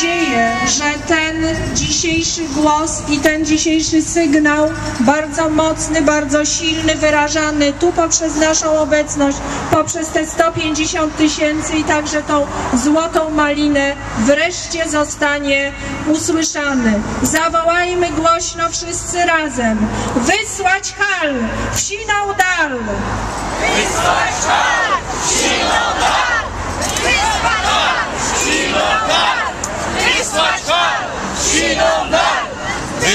nadzieję, że ten dzisiejszy głos i ten dzisiejszy sygnał, bardzo mocny, bardzo silny, wyrażany tu poprzez naszą obecność, poprzez te 150 tysięcy i także tą złotą malinę, wreszcie zostanie usłyszany. Zawołajmy głośno wszyscy razem. Wysłać hal, wsinął dal. Wysłać hal, siną dal!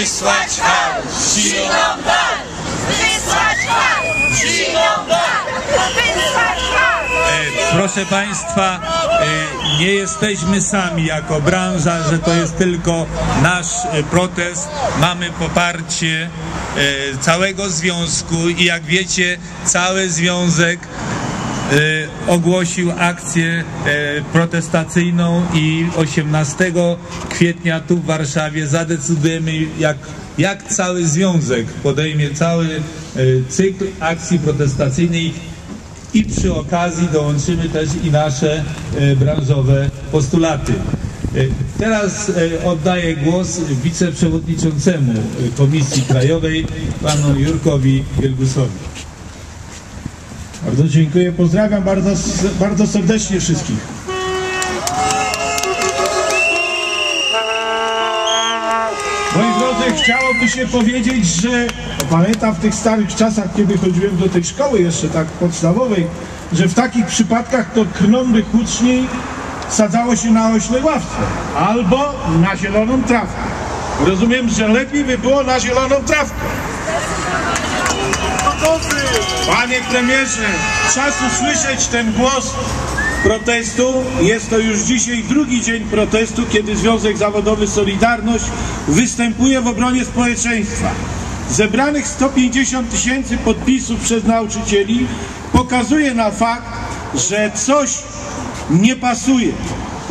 Wysłać hal, siną dal! Wysłać hal! Dal! Wysłać hal! E, Proszę Państwa, e, nie jesteśmy sami jako branża, że to jest tylko nasz e, protest. Mamy poparcie całego związku i jak wiecie, cały związek ogłosił akcję e, protestacyjną i 18 kwietnia tu w Warszawie zadecydujemy jak, jak cały związek podejmie cały e, cykl akcji protestacyjnej i przy okazji dołączymy też i nasze e, branżowe postulaty. E, Teraz e, oddaję głos wiceprzewodniczącemu e, Komisji Krajowej, panu Jurkowi Wielgusowi. Bardzo dziękuję, pozdrawiam bardzo, bardzo serdecznie wszystkich. Moi drodzy, chciałoby się powiedzieć, że pamiętam w tych starych czasach, kiedy chodziłem do tej szkoły jeszcze tak podstawowej, że w takich przypadkach to krnąby huczniej sadzało się na oślej ławce albo na zieloną trawkę. Rozumiem, że lepiej by było na zieloną trawkę. Panie premierze, czas usłyszeć ten głos protestu. Jest to już dzisiaj drugi dzień protestu, kiedy Związek Zawodowy Solidarność występuje w obronie społeczeństwa. Zebranych 150 tysięcy podpisów przez nauczycieli pokazuje na fakt, że coś nie pasuje,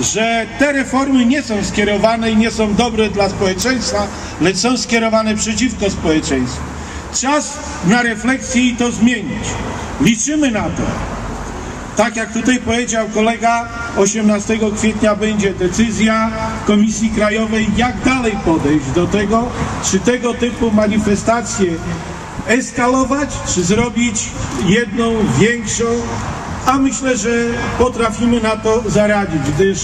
że te reformy nie są skierowane i nie są dobre dla społeczeństwa, lecz są skierowane przeciwko społeczeństwu. Czas na refleksję i to zmienić. Liczymy na to. Tak jak tutaj powiedział kolega, 18 kwietnia będzie decyzja Komisji Krajowej, jak dalej podejść do tego, czy tego typu manifestacje eskalować, czy zrobić jedną większą, a myślę, że potrafimy na to zaradzić, gdyż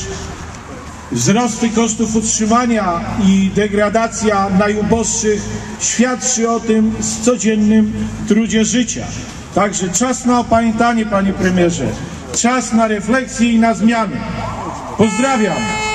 Wzrosty kosztów utrzymania i degradacja najuboższych świadczy o tym z codziennym trudzie życia. Także czas na opamiętanie, panie premierze, czas na refleksję i na zmiany. Pozdrawiam.